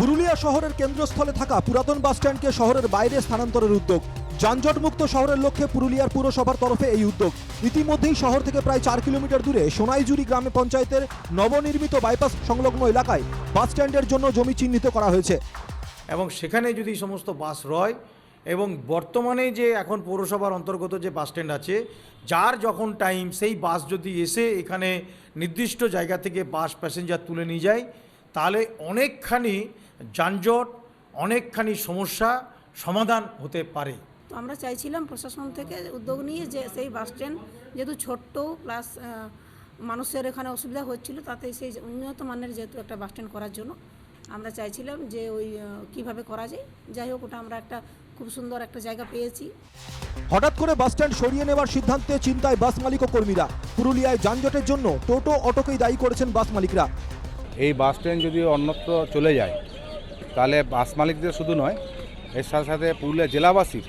পুরুলিয়া শহরের কেন্দ্রস্থলে থাকা পুরাতন বাসস্ট্যান্ডকে শহরের বাইরে স্থানান্তরের উদ্যোগ। যানজটমুক্ত শহরের লক্ষ্যে পুরুলিয়ার পুরসভার তরফে এই উদ্যোগ। ইতিমধ্যেই শহর থেকে প্রায় চার কিলোমিটার দূরে সোনাইজুরি গ্রামে পঞ্চায়েতের নবনির্মিত বাইপাস সংলগ্ন এলাকায় বাসস্ট্যান্ডের জন্য জমি চিহ্নিত করা হয়েছে। এবং সেখানে যদি সমস্ত বাস রয় এবং বর্তমানে যে এখন পৌরসভার অন্তর্গত যে বাস স্ট্যান্ড আছে, যার যখন টাইম সেই বাস যদি এসে এখানে নির্দিষ্ট জায়গা থেকে বাস প্যাসেঞ্জার তুলে নিয়ে যায় তাহলে অনেকখানি যানজট অনেকখানি সমস্যা সমাধান হতে পারে। তো আমরা চাইছিলাম প্রশাসন থেকে উদ্যোগ নিয়ে যে সেই বাস স্ট্যান্ড যেহেতু ছোট্ট প্লাস মানুষের এখানে অসুবিধা হচ্ছিল তাতে সেই উন্নত মানের যেহেতু একটা বাস স্ট্যান্ড করার জন্য আমরা চাইছিলাম যে ওই কীভাবে করা যায়। যাই হোক ওটা আমরা একটা খুব সুন্দর একটা জায়গা পেয়েছি। হঠাৎ করে বাসস্ট্যান্ড সরিয়ে নেওয়ার সিদ্ধান্তে চিন্তায় বাস মালিক ও কর্মীরা। পুরুলিয়ায় যানজটের জন্য টোটো অটোকেই দায়ী করেছেন বাস মালিকরা। এই বাস ট্রেন যদি অন্যত্র চলে যায় তাহলে বাস মালিকদের শুধু নয় এর সাথে সাথে পুরুলিয়া জেলাবাসীর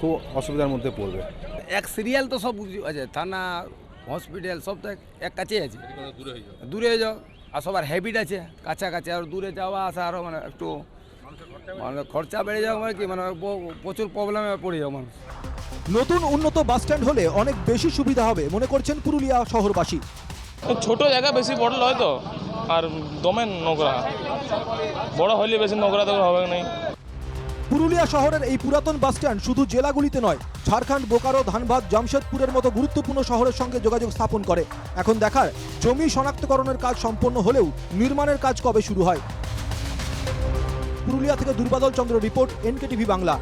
খুব অসুবিধার মধ্যে পড়বে। এক সিরিয়াল তো সব আছে থানা হসপিটাল সব তো এক- এক কাছেই আছে। দূরে হয়ে যাও। আর সবার হ্যাবিট আছে কাছাকাছি আর দূরে যাওয়া আসা আরও মানে একটু মানে খরচা বেড়ে যাওয়া মানে কি মানে প্রচুর প্রবলেমে পড়ে যাও মানুষ। নতুন উন্নত বাস স্ট্যান্ড হলে অনেক বেশি সুবিধা হবে মনে করছেন পুরুলিয়া শহরবাসী। ছোট জায়গা বেশি বড় নয় তো? আর দমে নোংরা। বড় হইলে বেশি নোংরা তো হবে না পুরুলিয়া শহরের এই পুরাতন বাসস্ট্যান্ড শুধু জেলাগুলিতে নয়, ঝাড়খণ্ড, বোকারো, ধানবাদ, জামশেদপুরের মতো গুরুত্বপূর্ণ শহরের সঙ্গে যোগাযোগ স্থাপন করে। এখন দেখার, জমি শনাক্তকরণের কাজ সম্পন্ন হলেও নির্মাণের কাজ কবে শুরু হয়? পুরুলিয়া থেকে দুর্বাদল চন্দ্র রিপোর্ট, এনকেটিভি বাংলা।